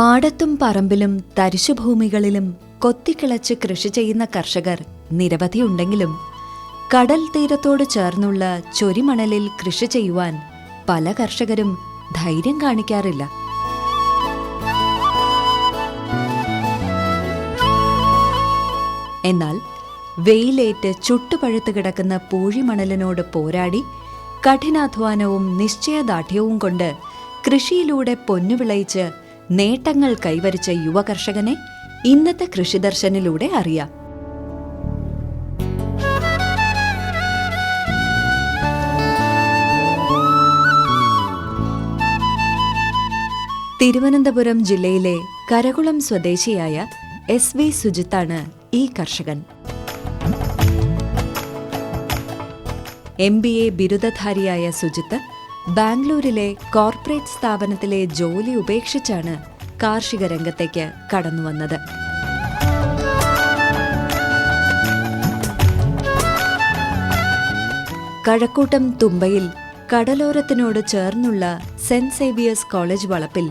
പാടത്തും പറമ്പിലും തരിശുഭൂമികളിലും കൊത്തിക്കിളച്ച് കൃഷി ചെയ്യുന്ന കർഷകർ നിരവധിയുണ്ടെങ്കിലും കടൽ തീരത്തോട് ചേർന്നുള്ള ചൊരിമണലിൽ കൃഷി ചെയ്യുവാൻ പല കർഷകരും ധൈര്യം കാണിക്കാറില്ല. എന്നാൽ വെയിലേറ്റ് ചുട്ടുപഴുത്തു കിടക്കുന്ന പൂഴിമണലിനോട് പോരാടി കഠിനാധ്വാനവും നിശ്ചയദാർഢ്യവും കൊണ്ട് കൃഷിയിലൂടെ പൊന്നു വിളയിച്ച് നേട്ടങ്ങൾ കൈവരിച്ച യുവകർഷകനെ ഇന്നത്തെ കൃഷിദർശനിലൂടെ അറിയാം. തിരുവനന്തപുരം ജില്ലയിലെ കരകുളം സ്വദേശിയായ എസ് വി സുജിത്താണ് ഈ കർഷകൻ. എം ബി എ ബിരുദധാരിയായ സുജിത്ത് ബാംഗ്ലൂരിലെ കോർപ്പറേറ്റ് സ്ഥാപനത്തിലെ ജോലി ഉപേക്ഷിച്ചാണ് കാർഷിക രംഗത്തേക്ക് കടന്നുവന്നത് കഴക്കൂട്ടം തുമ്പയിൽ കടലോരത്തിനോട് ചേർന്നുള്ള സെന്റ് സേവിയേഴ്സ് കോളേജ് വളപ്പിൽ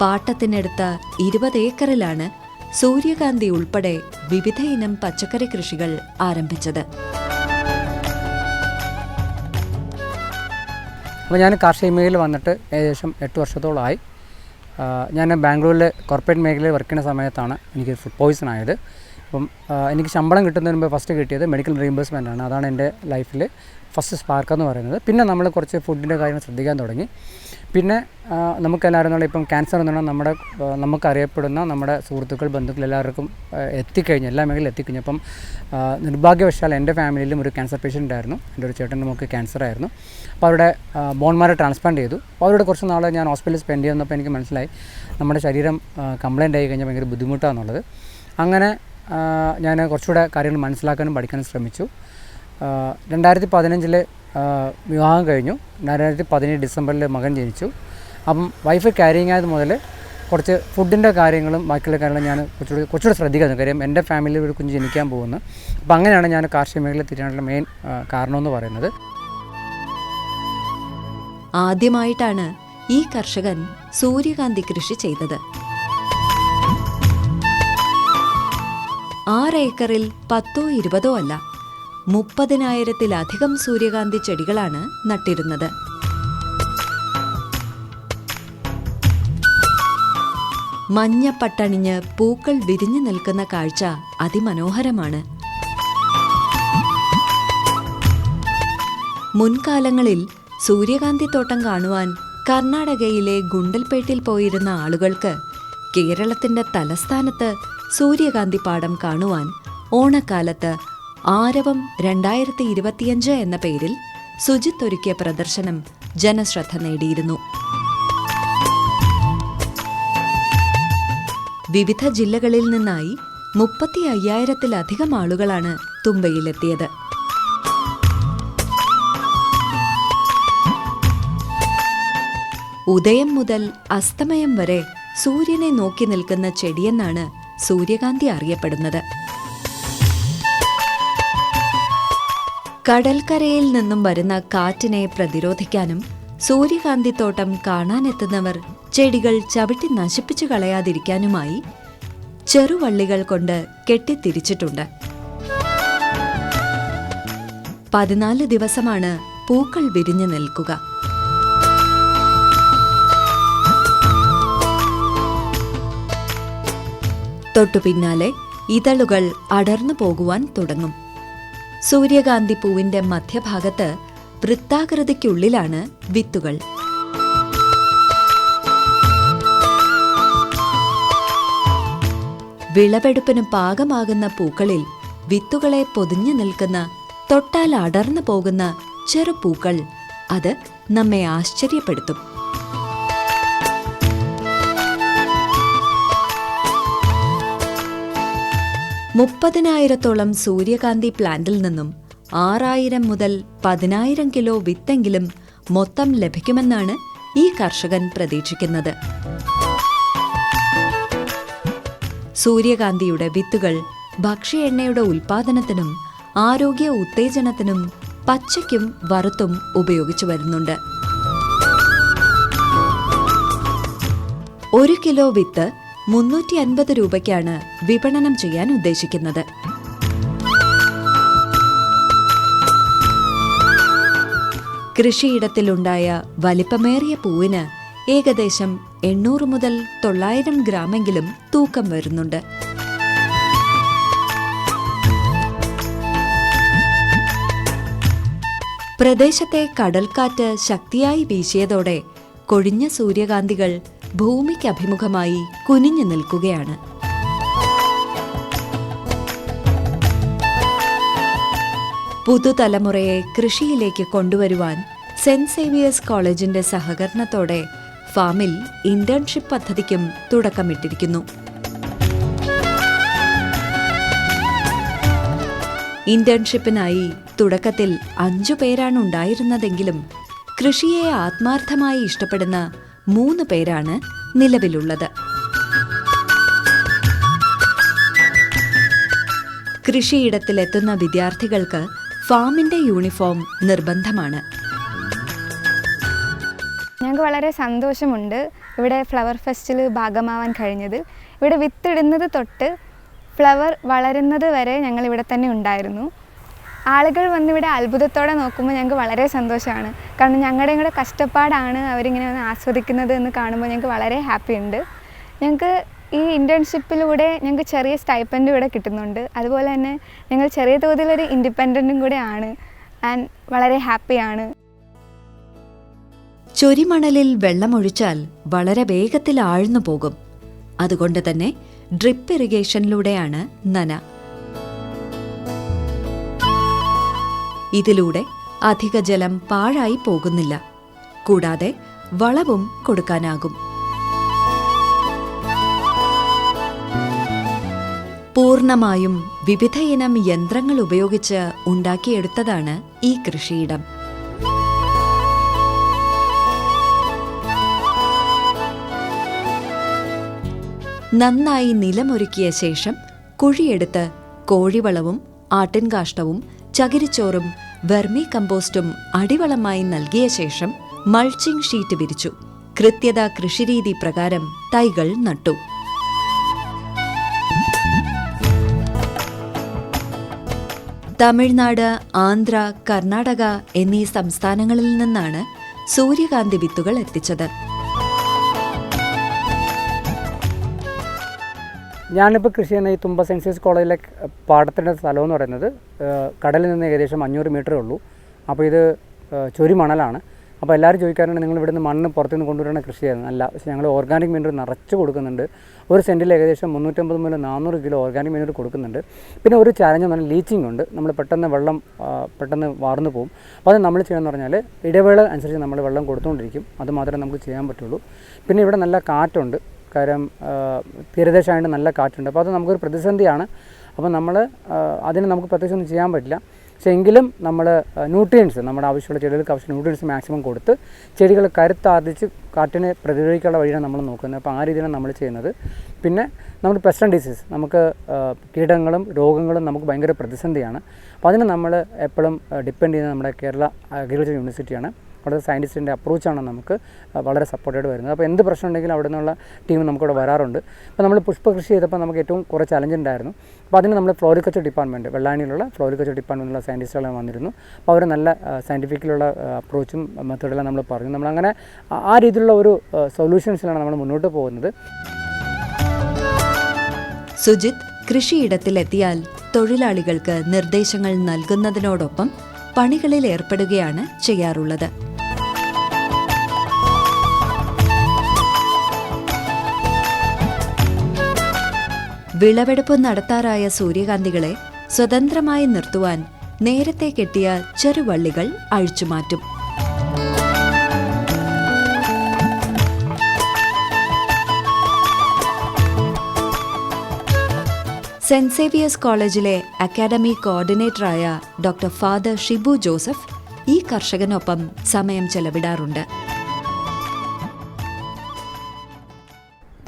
പാട്ടത്തിനെടുത്ത ഇരുപത് ഏക്കറിലാണ് സൂര്യകാന്തി ഉൾപ്പെടെ വിവിധയിനം പച്ചക്കറി കൃഷികൾ ആരംഭിച്ചത്. അപ്പോൾ ഞാൻ കാർഷിക മേഖലയിൽ വന്നിട്ട് ഏകദേശം എട്ട് വർഷത്തോളമായി. ഞാൻ ബാംഗ്ലൂരിലെ കോർപ്പറേറ്റ് മേഖലയിൽ വർക്ക് ചെയ്യുന്ന സമയത്താണ് എനിക്ക് ഫുഡ് പോയിസൺ ആയത്. അപ്പം എനിക്ക് ശമ്പളം കിട്ടുന്നതിന് മുമ്പ് ഫസ്റ്റ് കിട്ടിയത് മെഡിക്കൽ റീഇംബേഴ്സ്മെന്റ് ആണ്. അതാണ് എന്റെ ലൈഫിൽ ഫസ്റ്റ് സ്പാർക്ക് എന്ന് പറയുന്നത്. പിന്നെ നമ്മൾ കുറച്ച് ഫുഡിന്റെ കാര്യങ്ങൾ ശ്രദ്ധിക്കാൻ തുടങ്ങി. പിന്നെ നമുക്കെല്ലാവരും എന്നുള്ള ഇപ്പം ക്യാൻസർ എന്ന് പറഞ്ഞാൽ നമ്മുടെ നമുക്കറിയപ്പെടുന്ന നമ്മുടെ സുഹൃത്തുക്കൾ ബന്ധുക്കൾ എല്ലാവർക്കും എത്തിക്കഴിഞ്ഞു എല്ലാ മേഖലയിലും എത്തിക്കഴിഞ്ഞു. അപ്പം നിർഭാഗ്യവശാൽ എന്റെ ഫാമിലിയിലും ഒരു ക്യാൻസർ പേഷ്യന്റ് ഉണ്ടായിരുന്നു. എന്റെ ഒരു ചേട്ടന്റെ നമുക്ക് ക്യാൻസർ ആയിരുന്നു. അപ്പോൾ അവരുടെ ബോൺമാരെ ട്രാൻസ്പ്ലാന്റ് ചെയ്തു. അപ്പോൾ അവരോട് കുറച്ച് നാൾ ഞാൻ ഹോസ്പിറ്റലിൽ സ്പെൻഡ് ചെയ്യുന്നപ്പോൾ എനിക്ക് മനസ്സിലായി. നമ്മുടെ ശരീരം കംപ്ലൈന്റ് ആയി കഴിഞ്ഞാൽ ഭയങ്കര ബുദ്ധിമുട്ടാണെന്നുള്ളത് അങ്ങനെ ഞാൻ കുറച്ചുകൂടെ കാര്യങ്ങൾ മനസ്സിലാക്കാനും പഠിക്കാനും ശ്രമിച്ചു. രണ്ടായിരത്തി പതിനഞ്ചിൽ വിവാഹം കഴിഞ്ഞു. രണ്ടായിരത്തി പതിനേഴ് ഡിസംബറിൽ മകൻ ജനിച്ചു. അപ്പം വൈഫ് ക്യാരിങ് ആയത് മുതൽ കുറച്ച് ഫുഡിന്റെ കാര്യങ്ങളും ബാക്കിയുള്ള കാര്യങ്ങളും ഞാൻ കുറച്ചുകൂടി കുറച്ചുകൂടി ശ്രദ്ധിക്കുന്നു കാര്യം എന്റെ ഫാമിലിയിൽ ഒരു കുഞ്ഞ് ജനിക്കാൻ പോകുന്നു. അപ്പം അങ്ങനെയാണ് ഞാൻ കാർഷിക മേഖലയിൽ തിരിയാനുള്ള മെയിൻ കാരണമെന്ന് പറയുന്നത്. ആദ്യമായിട്ടാണ് ഈ കർഷകൻ സൂര്യകാന്തി കൃഷി ചെയ്തത്. ആറ് ഏക്കറിൽ പത്തോ ഇരുപതോ അല്ല. മുപ്പതിനായിരത്തിലധികം സൂര്യകാന്തി ചെടികളാണ് നട്ടിരുന്നത്. മഞ്ഞ പട്ടണിഞ്ഞ് പൂക്കൾ വിരിഞ്ഞു നിൽക്കുന്ന കാഴ്ച അതിമനോഹരമാണ്. മുൻകാലങ്ങളിൽ സൂര്യകാന്തി തോട്ടം കാണുവാൻ കർണാടകയിലെ ഗുണ്ടൽപേട്ടിൽ പോയിരുന്ന ആളുകൾക്ക് കേരളത്തിന്റെ തലസ്ഥാനത്ത് സൂര്യകാന്തി പാടം കാണുവാൻ ഓണക്കാലത്ത് ആരവം രണ്ടായിരത്തി ഇരുപത്തിയഞ്ച് എന്ന പേരിൽ സുജിത്ത് ഒരുക്കിയ പ്രദർശനം ജനശ്രദ്ധ നേടിയിരുന്നു. വിവിധ ജില്ലകളിൽ നിന്നായി മുപ്പത്തി അയ്യായിരത്തിലധികം ആളുകളാണ് തുമ്പയിലെത്തിയത്. ഉദയം മുതൽ അസ്തമയം വരെ സൂര്യനെ നോക്കി നിൽക്കുന്ന ചെടിയെന്നാണ് സൂര്യകാന്തി അറിയപ്പെടുന്നത്. കടൽക്കരയിൽ നിന്നും വരുന്ന കാറ്റിനെ പ്രതിരോധിക്കാനും സൂര്യകാന്തിത്തോട്ടം കാണാനെത്തുന്നവർ ചെടികൾ ചവിട്ടി നശിപ്പിച്ചു കളയാതിരിക്കാനുമായി ചെറുവള്ളികൾ കൊണ്ട് കെട്ടിത്തിരിച്ചിട്ടുണ്ട്. പതിനാല് ദിവസമാണ് പൂക്കൾ വിരിഞ്ഞു നിൽക്കുക. തൊട്ടു പിന്നാലെ ഇതളുകൾ അടർന്നു പോകുവാൻ തുടങ്ങും. സൂര്യകാന്തി പൂവിന്റെ മധ്യഭാഗത്ത് വൃത്താകൃതിക്കുള്ളിലാണ് വിത്തുകൾ. വിളവെടുപ്പിന് പാകമാകുന്ന പൂക്കളിൽ വിത്തുകളെ പൊതിഞ്ഞു നിൽക്കുന്ന തൊട്ടാൽ അടർന്നു പോകുന്ന ചെറുപൂക്കൾ അത് നമ്മെ ആശ്ചര്യപ്പെടുത്തും. മുപ്പതിനായിരത്തോളം സൂര്യകാന്തി പ്ലാന്റിൽ നിന്നും ആറായിരം മുതൽ പതിനായിരം കിലോ വിത്തെങ്കിലും മൊത്തം ലഭിക്കുമെന്നാണ് ഈ കർഷകൻ പ്രതീക്ഷിക്കുന്നത്. സൂര്യകാന്തിയുടെ വിത്തുകൾ ഭക്ഷ്യ എണ്ണയുടെ ഉൽപാദനത്തിനും ആരോഗ്യ ഉത്തേജനത്തിനും പച്ചയ്ക്കും വറുത്തും ഉപയോഗിച്ചു വരുന്നുണ്ട്. ഒരു കിലോ വിത്ത് മുന്നൂറ്റി അൻപത് രൂപയ്ക്കാണ് വിപണനം ചെയ്യാൻ ഉദ്ദേശിക്കുന്നത്. കൃഷിയിടത്തിലുണ്ടായ വലിപ്പമേറിയ പൂവിന് ഏകദേശം എണ്ണൂറ് മുതൽ തൊള്ളായിരം ഗ്രാമെങ്കിലും തൂക്കം വരുന്നുണ്ട്. പ്രദേശത്തെ കടൽക്കാറ്റ് ശക്തിയായി വീശിയതോടെ കൊഴിഞ്ഞ സൂര്യകാന്തികൾ ഭൂമിക്കഭിമുഖമായി കുനിഞ്ഞു നിൽക്കുകയാണ്. പുതുതലമുറയെ കൃഷിയിലേക്ക് കൊണ്ടുവരുവാൻ സെന്റ് സേവിയേഴ്സ് കോളേജിന്റെ സഹകരണത്തോടെ ഫാമിൽ ഇന്റേൺഷിപ്പ് പദ്ധതിക്കും തുടക്കമിട്ടിരിക്കുന്നു. ഇന്റേൺഷിപ്പിനായി തുടക്കത്തിൽ അഞ്ചു പേരാണ് ഉണ്ടായിരുന്നതെങ്കിലും കൃഷിയെ ആത്മാർത്ഥമായി ഇഷ്ടപ്പെടുന്ന മൂന്ന് പേരാണ് നിലവിലുള്ളത്. കൃഷിയിടത്തിലെത്തുന്ന വിദ്യാർത്ഥികൾക്ക് ഫാമിന്റെ യൂണിഫോം നിർബന്ധമാണ്. ഞങ്ങൾക്ക് വളരെ സന്തോഷമുണ്ട് ഇവിടെ ഫ്ലവർ ഫെസ്റ്റിൽ ഭാഗമാവാൻ കഴിഞ്ഞതിൽ. ഇവിടെ വിത്തിടുന്നത് തൊട്ട് ഫ്ലവർ വളരുന്നത് വരെ ഞങ്ങൾ ഇവിടെ തന്നെ ഉണ്ടായിരുന്നു. ആളുകൾ വന്നിവിടെ അത്ഭുതത്തോടെ നോക്കുമ്പോൾ ഞങ്ങൾക്ക് വളരെ സന്തോഷമാണ് കാരണം ഞങ്ങളുടെ ഞങ്ങളുടെ കഷ്ടപ്പാടാണ് അവരിങ്ങനെ വന്ന് ആസ്വദിക്കുന്നത് എന്ന് കാണുമ്പോൾ ഞങ്ങൾക്ക് വളരെ ഹാപ്പി ഉണ്ട്. ഞങ്ങൾക്ക് ഈ ഇന്റേൺഷിപ്പിലൂടെ ഞങ്ങൾക്ക് ചെറിയ സ്റ്റൈപ്പൻഡ് ഇവിടെ കിട്ടുന്നുണ്ട്. അതുപോലെ തന്നെ ഞങ്ങൾ ചെറിയ തോതിലൊരു ഇൻഡിപെൻഡന്റും കൂടെ ആണ്. ആൻഡ് വളരെ ഹാപ്പിയാണ് ചൊരിമണലിൽ വെള്ളമൊഴിച്ചാൽ വളരെ വേഗത്തിൽ ആഴ്ന്നു പോകും. അതുകൊണ്ട് തന്നെ ഡ്രിപ്പ് ഇറിഗേഷനിലൂടെയാണ് നന. ഇതിലൂടെ അധിക ജലം പാഴായി പോകുന്നില്ല. കൂടാതെ വളവും കൊടുക്കാനാകും. പൂർണമായും വിവിധയിനം യന്ത്രങ്ങൾ ഉപയോഗിച്ച് ഉണ്ടാക്കിയെടുത്തതാണ് ഈ കൃഷിയിടം. നന്നായി നിലമൊരുക്കിയ ശേഷം കുഴിയെടുത്ത് കോഴിവളവും ആട്ടിൻകാഷ്ടവും ചകിരിച്ചോറും വെർമി കമ്പോസ്റ്റും അടിവളമായി നൽകിയ ശേഷം മൾച്ചിംഗ് ഷീറ്റ് വിരിച്ചു. കൃത്യത കൃഷിരീതി പ്രകാരം തൈകൾ നട്ടു. തമിഴ്നാട് ആന്ധ്ര കർണാടക എന്നീ സംസ്ഥാനങ്ങളിൽ നിന്നാണ് സൂര്യകാന്തി വിത്തുകൾ എത്തിച്ചത്. ഞാനിപ്പോൾ കൃഷി ചെയ്യുന്ന ഈ തുമ്പ സെൻസിയസ് കോളേജിലെ പാടത്തിന്റെ സ്ഥലം എന്ന് പറയുന്നത് കടലിൽ നിന്ന് ഏകദേശം അഞ്ഞൂറ് മീറ്ററേ ഉള്ളൂ. അപ്പോൾ ഇത് ചൊരി മണലാണ്. അപ്പോൾ എല്ലാവരും ചോദിക്കാറുണ്ട് നിങ്ങൾ ഇവിടുന്ന് മണ്ണ് പുറത്തുനിന്ന് കൊണ്ടുവരുന്ന കൃഷി ചെയ്യുന്നത് അല്ല പക്ഷേ ഞങ്ങൾ ഓർഗാനിക് മീനൂർ നിറച്ച് കൊടുക്കുന്നുണ്ട്. ഒരു സെന്റിൽ ഏകദേശം മുന്നൂറ്റമ്പത് മുതൽ നാനൂറ് കിലോ ഓർഗാനിക് മീനൂർ കൊടുക്കുന്നുണ്ട്. പിന്നെ ഒരു ചാലഞ്ച് പറഞ്ഞാൽ ലീച്ചിങ് ഉണ്ട്. നമ്മൾ പെട്ടെന്ന് വെള്ളം പെട്ടെന്ന് വാർന്നു പോകും അപ്പോൾ അത് നമ്മൾ ചെയ്യുകയെന്ന് പറഞ്ഞാൽ ഇടവേള അനുസരിച്ച് നമ്മൾ വെള്ളം കൊടുത്തുകൊണ്ടിരിക്കും അത് മാത്രമേ നമുക്ക് ചെയ്യാൻ പറ്റുള്ളൂ. പിന്നെ ഇവിടെ നല്ല കാറ്റുണ്ട്. ആ, തീരദേശമായിട്ട് നല്ല കാറ്റുണ്ട്. അപ്പോൾ അത് നമുക്കൊരു പ്രതിസന്ധിയാണ്. അപ്പോൾ നമ്മൾ അതിന് നമുക്ക് പ്രത്യേകിച്ച് ഒന്നും ചെയ്യാൻ പറ്റില്ല. പക്ഷേ എങ്കിലും നമ്മൾ ന്യൂട്രിയൻസ് നമ്മുടെ ആവശ്യമുള്ള ചെടികൾക്ക് ആവശ്യം ന്യൂട്രിയൻസ് മാക്സിമം കൊടുത്ത് ചെടികൾ കരുത്താർജിച്ച് കാറ്റിനെ പ്രതിരോധിക്കാനുള്ള വഴിയാണ് നമ്മൾ നോക്കുന്നത്. അപ്പോൾ ആ രീതിയിലാണ് നമ്മൾ ചെയ്യുന്നത്. പിന്നെ നമ്മുടെ പെസ്റ്റൻ ഡിസീസ് നമുക്ക് കീടങ്ങളും രോഗങ്ങളും നമുക്ക് ഭയങ്കര പ്രതിസന്ധിയാണ്. അപ്പോൾ അതിന് നമ്മൾ എപ്പോഴും ഡിപ്പെൻഡ് ചെയ്യുന്നത് നമ്മുടെ കേരള അഗ്രികൾച്ചർ യൂണിവേഴ്സിറ്റിയാണ് അവിടെ സയന്റിസ്റ്റിന്റെ അപ്രോച്ചാണ് നമുക്ക് വളരെ സപ്പോർട്ടായിട്ട് വരുന്നത്. അപ്പോൾ എന്ത് പ്രശ്നം ഉണ്ടെങ്കിലും അവിടെ നിന്നുള്ള ടീം നമുക്കിവിടെ വരാറുണ്ട്. അപ്പോൾ നമ്മൾ പുഷ്പ കൃഷി ചെയ്തപ്പോൾ നമുക്ക് ഏറ്റവും കുറേ ചലഞ്ച് ഉണ്ടായിരുന്നു. അപ്പോൾ അതിന് നമ്മൾ ഫ്ലോറിക്കൾച്ചർ ഡിപ്പാർട്ട്മെന്റ് വെള്ളാണിയിലുള്ള ഫ്ലോറിക്കൾച്ചർ ഡിപ്പാർട്ട്മെന്റിലുള്ള സയന്റിസ്റ്റുകളെ വന്നിരുന്നു. അപ്പോൾ അവർ നല്ല സയന്റിഫിക്കിലുള്ള അപ്രോച്ചും മെത്തേഡെല്ലാം നമ്മൾ പറഞ്ഞു. നമ്മളങ്ങനെ ആ രീതിയിലുള്ള ഒരു സൊല്യൂഷൻസിലാണ് നമ്മൾ മുന്നോട്ട് പോകുന്നത്. സുജിത് കൃഷിയിടത്തിലെത്തിയാൽ തൊഴിലാളികൾക്ക് നിർദ്ദേശങ്ങൾ നൽകുന്നതിനോടൊപ്പം പണികളിൽ ഏർപ്പെടുകയാണ് ചെയ്യാറുള്ളത്. വിളവെടുപ്പ് നടത്താറായ സൂര്യകാന്തികളെ സ്വതന്ത്രമായി നിർത്തുവാൻ നേരത്തെ കെട്ടിയ ചെറുവള്ളികൾ അഴിച്ചുമാറ്റും. സെന്റ് സേവിയേഴ്സ് കോളേജിലെ അക്കാഡമി കോർഡിനേറ്ററായ ഡോക്ടർ ഫാദർ ഷിബു ജോസഫ് ഈ കർഷകനൊപ്പം സമയം ചെലവിടാറുണ്ട്.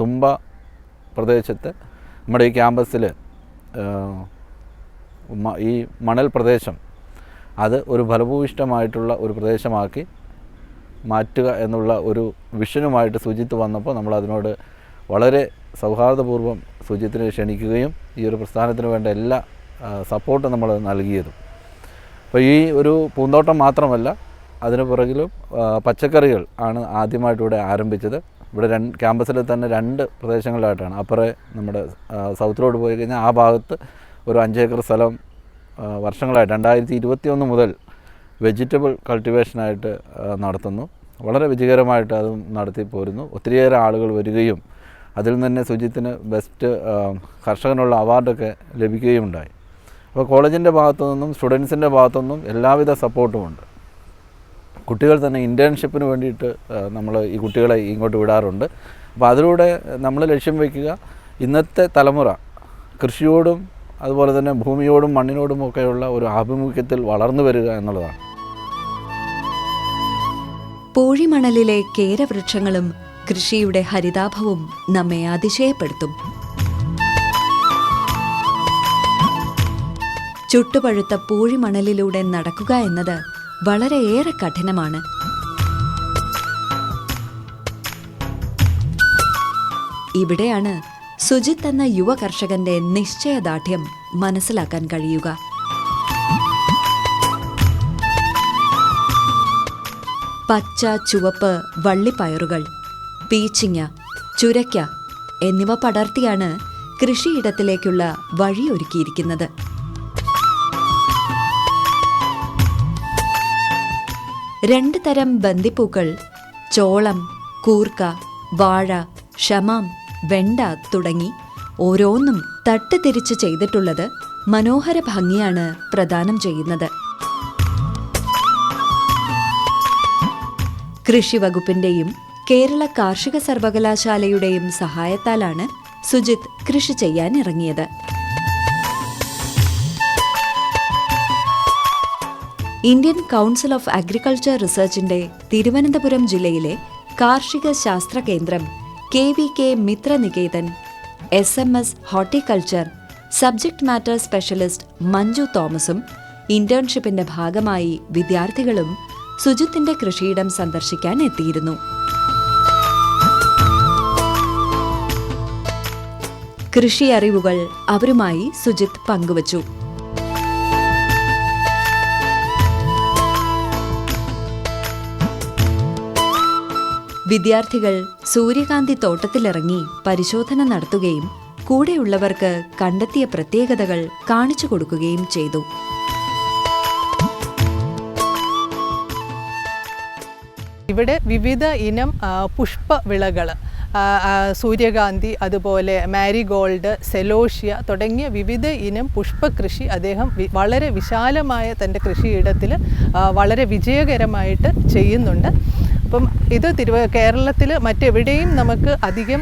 തുമ്പ പ്രദേശത്ത് നമ്മുടെ ഈ ക്യാമ്പസിൽ ഈ മണൽ പ്രദേശം അത് ഒരു ഫലഭൂയിഷ്ടമായിട്ടുള്ള ഒരു പ്രദേശമാക്കി മാറ്റുക എന്നുള്ള ഒരു വിഷനുമായിട്ട് സുജിത്ത് വന്നപ്പോൾ നമ്മൾ അതിനോട് വളരെ സൗഹാർദ്ദപൂർവം സുജിത്തിനെ ക്ഷണിക്കുകയും ഈ ഒരു പ്രസ്ഥാനത്തിന് വേണ്ട എല്ലാ സപ്പോർട്ടും നമ്മൾ നൽകിയതും. അപ്പോൾ ഈ ഒരു പൂന്തോട്ടം മാത്രമല്ല അതിന് പുറകിലും പച്ചക്കറികൾ ആണ് ആദ്യമായിട്ട് ഇവിടെ ആരംഭിച്ചത്. ഇവിടെ രണ്ട് ക്യാമ്പസിൽ തന്നെ രണ്ട് പ്രദേശങ്ങളിലായിട്ടാണ് അപ്പുറേ നമ്മുടെ സൗത്ത് റോഡ് പോയി കഴിഞ്ഞാൽ ആ ഭാഗത്ത് ഒരു അഞ്ചേക്കർ സ്ഥലം വർഷങ്ങളായിട്ട് രണ്ടായിരത്തി ഇരുപത്തി ഒന്ന് മുതൽ വെജിറ്റബിൾ കൾട്ടിവേഷനായിട്ട് നടത്തുന്നു. വളരെ വിജയകരമായിട്ട് അതും നടത്തി പോരുന്നു. ഒത്തിരിയേറെ ആളുകൾ വരികയും അതിൽ നിന്ന് തന്നെ സുജിത്തിന് ബെസ്റ്റ് കർഷകനുള്ള അവാർഡൊക്കെ ലഭിക്കുകയും ഉണ്ടായി അപ്പോൾ കോളേജിന്റെ ഭാഗത്തു നിന്നും സ്റ്റുഡൻസിന്റെ ഭാഗത്തു നിന്നും എല്ലാവിധ സപ്പോർട്ടുമുണ്ട് കുട്ടികൾ തന്നെ ഇന്റേൺഷിപ്പിന് വേണ്ടിയിട്ട് നമ്മൾ ഈ കുട്ടികളെ ഇങ്ങോട്ട് വിടാറുണ്ട്. അപ്പോൾ അതിലൂടെ നമ്മൾ ലക്ഷ്യം വയ്ക്കുക ഇന്നത്തെ തലമുറ കൃഷിയോടും അതുപോലെ തന്നെ ഭൂമിയോടും മണ്ണിനോടും ഒക്കെയുള്ള ഒരു ആഭിമുഖ്യത്തിൽ വളർന്നു വരിക എന്നുള്ളതാണ്. പൂഴിമണലിലെ കേരവൃക്ഷങ്ങളും കൃഷിയുടെ ഹരിതാഭവും നമ്മെ അതിശയപ്പെടുത്തും. ചുട്ടുപഴുത്ത പൂഴിമണലിലൂടെ നടക്കുക എന്നത് വളരെയേറെ കഠിനമാണ്. ഇവിടെയാണ് സുജിത്ത് എന്ന യുവ കർഷകന്റെ നിശ്ചയദാർഢ്യം മനസ്സിലാക്കാൻ കഴിയുക. പച്ച ചുവപ്പ് വള്ളിപ്പയറുകൾ പീച്ചിങ്ങ ചുരയ്ക്ക എന്നിവ പടർത്തിയാണ് കൃഷിയിടത്തിലേക്കുള്ള വഴിയൊരുക്കിയിരിക്കുന്നത്. രണ്ട് തരം ബന്ദിപ്പൂക്കൾ ചോളം കൂർക്ക വാഴ ഷമാം വെണ്ട തുടങ്ങി ഓരോന്നും തട്ട് തിരിച്ച് ചെയ്തിട്ടുള്ളത് മനോഹര ഭംഗിയാണ് പ്രദാനം ചെയ്യുന്നത്. കൃഷി വകുപ്പിന്റെയും കേരള കാർഷിക സർവകലാശാലയുടെയും സഹായത്താലാണ് സുജിത് കൃഷി ചെയ്യാൻ ഇന്ത്യൻ കൗൺസിൽ ഓഫ് അഗ്രികൾച്ചർ റിസർച്ചിന്റെ തിരുവനന്തപുരം ജില്ലയിലെ കാർഷിക ശാസ്ത്ര കേന്ദ്രം K V K Mithranikethan S M S horticulture subject matter specialist Manju തോമസും ഇന്റേൺഷിപ്പിന്റെ ഭാഗമായി വിദ്യാർത്ഥികളും സുജിത്തിന്റെ കൃഷിയിടം സന്ദർശിക്കാൻ എത്തിയിരുന്നു. കൃഷി അറിവുകൾ അവരുമായി സുജിത് പങ്കുവച്ചു. വിദ്യാർത്ഥികൾ സൂര്യകാന്തി തോട്ടത്തിലിറങ്ങി പരിശോധന നടത്തുകയും കൂടെയുള്ളവർക്ക് കണ്ടെത്തിയ പ്രത്യേകതകൾ കാണിച്ചു കൊടുക്കുകയും ചെയ്തു. ഇവിടെ വിവിധ ഇനം പുഷ്പ വിളകൾ സൂര്യകാന്തി അതുപോലെ മാരിഗോൾഡ് സെലോഷ്യ തുടങ്ങിയ വിവിധ ഇനം പുഷ്പകൃഷി അദ്ദേഹം വളരെ വിശാലമായ തന്റെ കൃഷിയിടത്തിൽ വളരെ വിജയകരമായിട്ട് ചെയ്യുന്നുണ്ട്. അപ്പം ഇത് തിരുവ കേരളത്തിൽ മറ്റെവിടെയും നമുക്ക് അധികം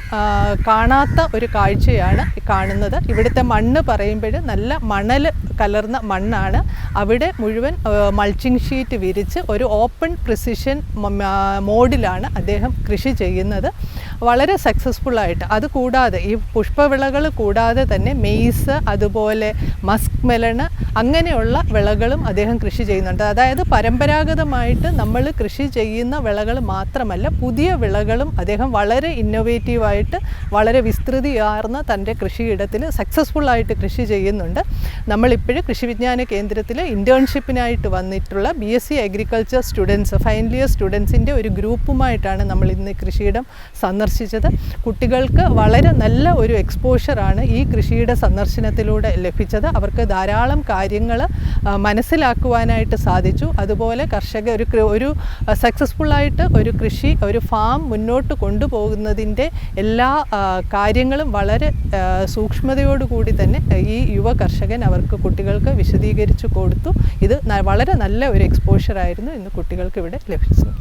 കാണാത്ത ഒരു കാഴ്ചയാണ് കാണുന്നത്. ഇവിടുത്തെ മണ്ണ് പറയുമ്പോൾ നല്ല മണൽ കലർന്ന മണ്ണാണ്. അവിടെ മുഴുവൻ മൾച്ചിങ് ഷീറ്റ് വിരിച്ച് ഒരു ഓപ്പൺ പ്രിസിഷൻ മോഡിലാണ് അദ്ദേഹം കൃഷി ചെയ്യുന്നത്. വളരെ സക്സസ്ഫുള്ളായിട്ട് അത് കൂടാതെ ഈ പുഷ്പവിളകൾ കൂടാതെ തന്നെ മെയ്സ് അതുപോലെ മസ്ക് മെലണ് അങ്ങനെയുള്ള വിളകളും അദ്ദേഹം കൃഷി ചെയ്യുന്നുണ്ട്. അതായത് പരമ്പരാഗതമായിട്ട് നമ്മൾ കൃഷി ചെയ്യുന്ന വിളകൾ മാത്രമല്ല പുതിയ വിളകളും അദ്ദേഹം വളരെ ഇന്നോവേറ്റീവായിട്ട് വളരെ വിസ്തൃതിയാർന്ന തന്റെ കൃഷിയിടത്തിൽ സക്സസ്ഫുൾ ആയിട്ട് കൃഷി ചെയ്യുന്നുണ്ട്. നമ്മളിപ്പോഴും കൃഷി വിജ്ഞാന കേന്ദ്രത്തിൽ ഇന്റേൺഷിപ്പിനായിട്ട് വന്നിട്ടുള്ള B S C agriculture students final year സ്റ്റുഡൻസിന്റെ ഒരു ഗ്രൂപ്പുമായിട്ടാണ് നമ്മൾ ഇന്ന് കൃഷിയിടം സന്ദർശിച്ചത്. കുട്ടികൾക്ക് വളരെ നല്ല ഒരു എക്സ്പോഷറാണ് ഈ കൃഷിയുടെ സന്ദർശനത്തിലൂടെ ലഭിച്ചത്. അവർക്ക് ധാരാളം കാര്യങ്ങൾ മനസ്സിലാക്കുവാനായിട്ട് സാധിച്ചു. അതുപോലെ കർഷക ഒരു ഒരു സക്സസ്ഫുള്ളായിട്ട് ഒരു കൃഷി ഒരു ഫാം മുന്നോട്ട് കൊണ്ടുപോകുന്നതിന്റെ എല്ലാ കാര്യങ്ങളും വളരെ സൂക്ഷ്മതയോടുകൂടി തന്നെ ഈ യുവ കർഷകൻ അവർക്ക് കുട്ടികൾക്ക് വിശദീകരിച്ചു കൊടുത്തു. ഇത് വളരെ നല്ല ഒരു എക്സ്പോഷറായിരുന്നു ഇന്ന് കുട്ടികൾക്ക് ഇവിടെ ലഭിച്ചത്.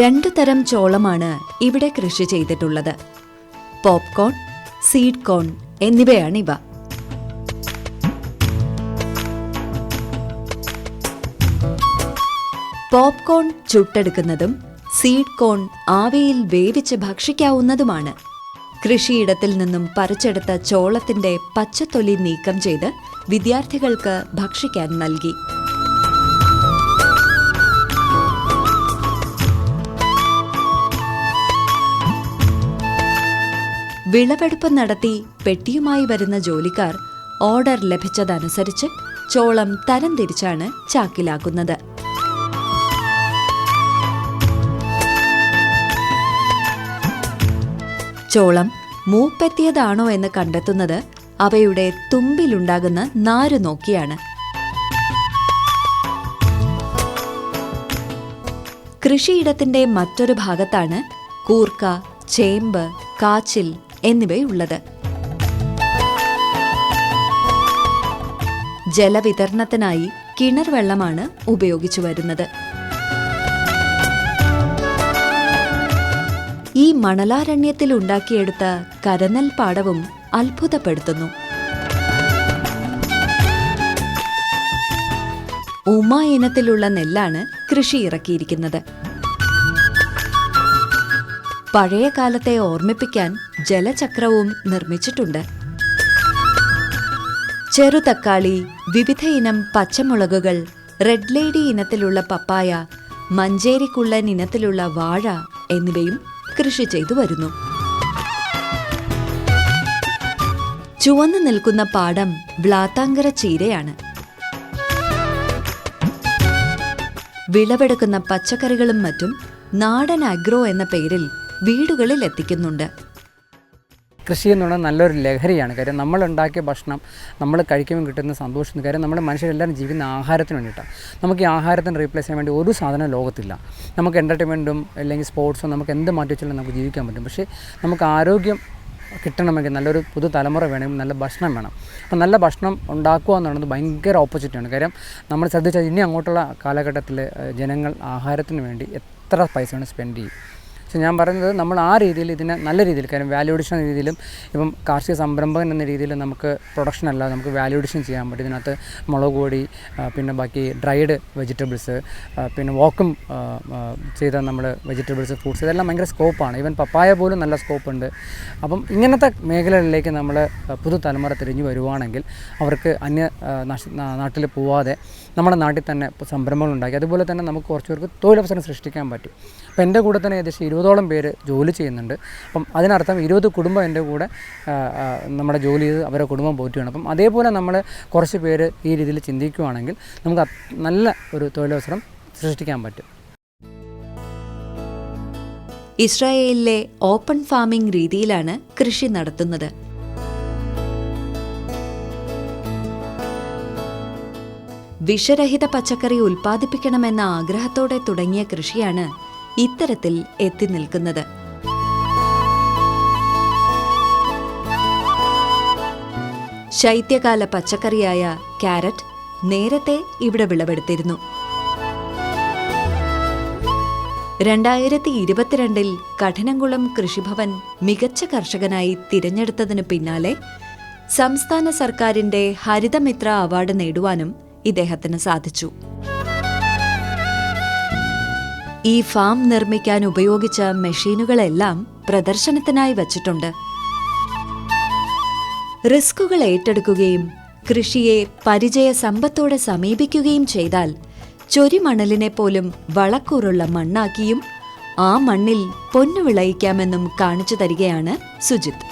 രണ്ടു തരം ചോളമാണ് ഇവിടെ കൃഷി ചെയ്തിട്ടുള്ളത്. പോപ്കോൺ സീഡ് കോൺ എന്നിവയാണിവ പോപ്കോൺ ചുട്ടെടുക്കുന്നതും സീഡ് കോൺ ആവയിൽ വേവിച്ച് ഭക്ഷിക്കാവുന്നതുമാണ്. കൃഷിയിടത്തിൽ നിന്നും പറിച്ചെടുത്ത ചോളത്തിന്റെ പച്ചത്തൊലി നീക്കം ചെയ്ത് വിദ്യാർത്ഥികൾക്ക് ഭക്ഷിക്കാൻ നൽകി. വിളവെടുപ്പ് നടത്തി പെട്ടിയുമായി വരുന്ന ജോലിക്കാർ ഓർഡർ ലഭിച്ചതനുസരിച്ച് ചോളം തരംതിരിച്ചാണ് ചാക്കിലാക്കുന്നത്. ചോളം മൂപ്പെത്തിയതാണോ എന്ന് കണ്ടെത്തുന്നത് അവയുടെ തുമ്പിലുണ്ടാകുന്ന നാരു നോക്കിയാണ്. കൃഷിയിടത്തിന്റെ മറ്റൊരു ഭാഗത്താണ് കൂർക്ക ചേമ്പ് കാച്ചിൽ എന്നിവയുള്ളത്. ജലവിതരണത്തിനായി കിണർ വെള്ളമാണ് ഉപയോഗിച്ചു വരുന്നത്. ഈ മണലാരണ്യത്തിൽ ഉണ്ടാക്കിയെടുത്ത കരനൽ പാടവും അത്ഭുതപ്പെടുത്തുന്നു. ഉമ ഇനത്തിലുള്ള നെല്ലാണ് കൃഷി ഇറക്കിയിരിക്കുന്നത്. പഴയ കാലത്തെ ഓർമ്മിപ്പിക്കാൻ ജലചക്രവും നിർമ്മിച്ചിട്ടുണ്ട്. ചെറുതക്കാളി വിവിധ ഇനം പച്ചമുളകുകൾ റെഡ് ലേഡി ഇനത്തിലുള്ള പപ്പായ മഞ്ചേരിക്കുള്ളൻ ഇനത്തിലുള്ള വാഴ എന്നിവയും കൃഷി ചെയ്തു വരുന്നു. ചുവന്നു നിൽക്കുന്ന പാടം വ്ലാത്താങ്കര ചീരയാണ്. വിളവെടുക്കുന്ന പച്ചക്കറികളും മറ്റും നാടൻ അഗ്രോ എന്ന പേരിൽ വീടുകളിൽ എത്തിക്കുന്നുണ്ട് കൃഷി എന്ന് പറയുന്നത് നല്ലൊരു ലഹരിയാണ്. കാര്യം നമ്മൾ ഉണ്ടാക്കിയ ഭക്ഷണം നമ്മൾ കഴിക്കുമ്പോൾ കിട്ടുന്ന സന്തോഷം കാര്യം നമ്മുടെ മനുഷ്യരെല്ലാവരും ജീവിക്കുന്ന ആഹാരത്തിന് വേണ്ടിയിട്ടാണ്. നമുക്ക് ഈ ആഹാരത്തിന് റീപ്ലേസ് ചെയ്യാൻ വേണ്ടി ഒരു സാധനം ലോകത്തില്ല. നമുക്ക് എന്റർടൈൻമെന്റും അല്ലെങ്കിൽ സ്പോർട്സും നമുക്ക് എന്ത് മാറ്റി വെച്ചാലും നമുക്ക് ജീവിക്കാൻ പറ്റും. പക്ഷേ നമുക്ക് ആരോഗ്യം കിട്ടണമെങ്കിൽ നല്ലൊരു പുതു തലമുറ വേണമെങ്കിൽ നല്ല ഭക്ഷണം വേണം. അപ്പം നല്ല ഭക്ഷണം ഉണ്ടാക്കുക എന്ന് പറയുന്നത് ഭയങ്കര ഓപ്പോസിറ്റാണ് കാര്യം നമ്മൾ ശ്രദ്ധിച്ചാൽ ഇനി അങ്ങോട്ടുള്ള കാലഘട്ടത്തിൽ ജനങ്ങൾ ആഹാരത്തിന് വേണ്ടി എത്ര പൈസയാണ് സ്പെൻഡ് ചെയ്യും? പക്ഷെ ഞാൻ പറയുന്നത് നമ്മൾ ആ രീതിയിൽ ഇതിനെ നല്ല രീതിയിൽ കാര്യം വാല്യൂ അഡീഷൻ രീതിയിലും ഇപ്പം കാർഷിക സംരംഭകൻ എന്ന രീതിയിൽ നമുക്ക് പ്രൊഡക്ഷൻ അല്ല നമുക്ക് വാല്യൂ അഡീഷൻ ചെയ്യാൻ പറ്റും. ഇതിനകത്ത് മുളക് പൊടി പിന്നെ ബാക്കി ഡ്രൈഡ് വെജിറ്റബിൾസ് പിന്നെ വോക്കും ചെയ്ത നമ്മൾ വെജിറ്റബിൾസ് ഫ്രൂട്ട്സ് ഇതെല്ലാം ഭയങ്കര സ്കോപ്പാണ് ഈവൻ പപ്പായ പോലും നല്ല സ്കോപ്പ് ഉണ്ട്. അപ്പം ഇങ്ങനത്തെ മേഖലകളിലേക്ക് നമ്മൾ പുതുതലമുറ തിരിഞ്ഞു വരുവാണെങ്കിൽ അവർക്ക് അന്യ നാട്ടിൽ പോവാതെ നമ്മുടെ നാട്ടിൽ തന്നെ സംരംഭങ്ങൾ ഉണ്ടാക്കി. അതുപോലെ തന്നെ നമുക്ക് കുറച്ച് പേർക്ക് തൊഴിലവസരം സൃഷ്ടിക്കാൻ പറ്റും. അപ്പോൾ എന്റെ കൂടെ തന്നെ ഏകദേശം ഇരുപതോളം പേര് ജോലി ചെയ്യുന്നുണ്ട്. അപ്പം അതിനർത്ഥം ഇരുപത് കുടുംബം എന്റെ കൂടെ നമ്മുടെ ജോലി ചെയ്ത് അവരെ കുടുംബം പോറ്റുകയാണ്. അപ്പം അതേപോലെ നമ്മൾ കുറച്ച് പേര് ഈ രീതിയിൽ ചിന്തിക്കുകയാണെങ്കിൽ നമുക്ക് നല്ല ഒരു തൊഴിലവസരം സൃഷ്ടിക്കാൻ പറ്റും. ഇസ്രായേലിലെ ഓപ്പൺ ഫാമിംഗ് രീതിയിലാണ് കൃഷി നടത്തുന്നത്. വിഷരഹിത പച്ചക്കറി ഉൽപ്പാദിപ്പിക്കണമെന്ന ആഗ്രഹത്തോടെ തുടങ്ങിയ കൃഷിയാണ് ഇത്തരത്തിൽ എത്തി നിൽക്കുന്നത്. ശൈത്യകാല പച്ചക്കറിയായ ക്യാരറ്റ് നേരത്തെ ഇവിടെ വിളവെടുത്തിരുന്നു. രണ്ടായിരത്തി ഇരുപത്തിരണ്ടിൽ കഠിനംകുളം കൃഷിഭവൻ മികച്ച കർഷകനായി തിരഞ്ഞെടുത്തതിനു പിന്നാലെ സംസ്ഥാന സർക്കാരിന്റെ ഹരിതമിത്ര അവാർഡ് നേടുവാനും ഇദ്ദേഹത്തിന് സാധിച്ചു. ഈ ഫാം നിർമ്മിക്കാൻ ഉപയോഗിച്ച മെഷീനുകളെല്ലാം പ്രദർശനത്തിനായി വച്ചിട്ടുണ്ട്. റിസ്കുകൾ ഏറ്റെടുക്കുകയും കൃഷിയെ പരിചയ സമ്പത്തോടെ സമീപിക്കുകയും ചെയ്താൽ ചൊരിമണലിനെ പോലും വളക്കൂറുള്ള മണ്ണാക്കിയും ആ മണ്ണിൽ പൊന്നു വിളയിക്കാമെന്നും കാണിച്ചു തരികയാണ് സുജിത്.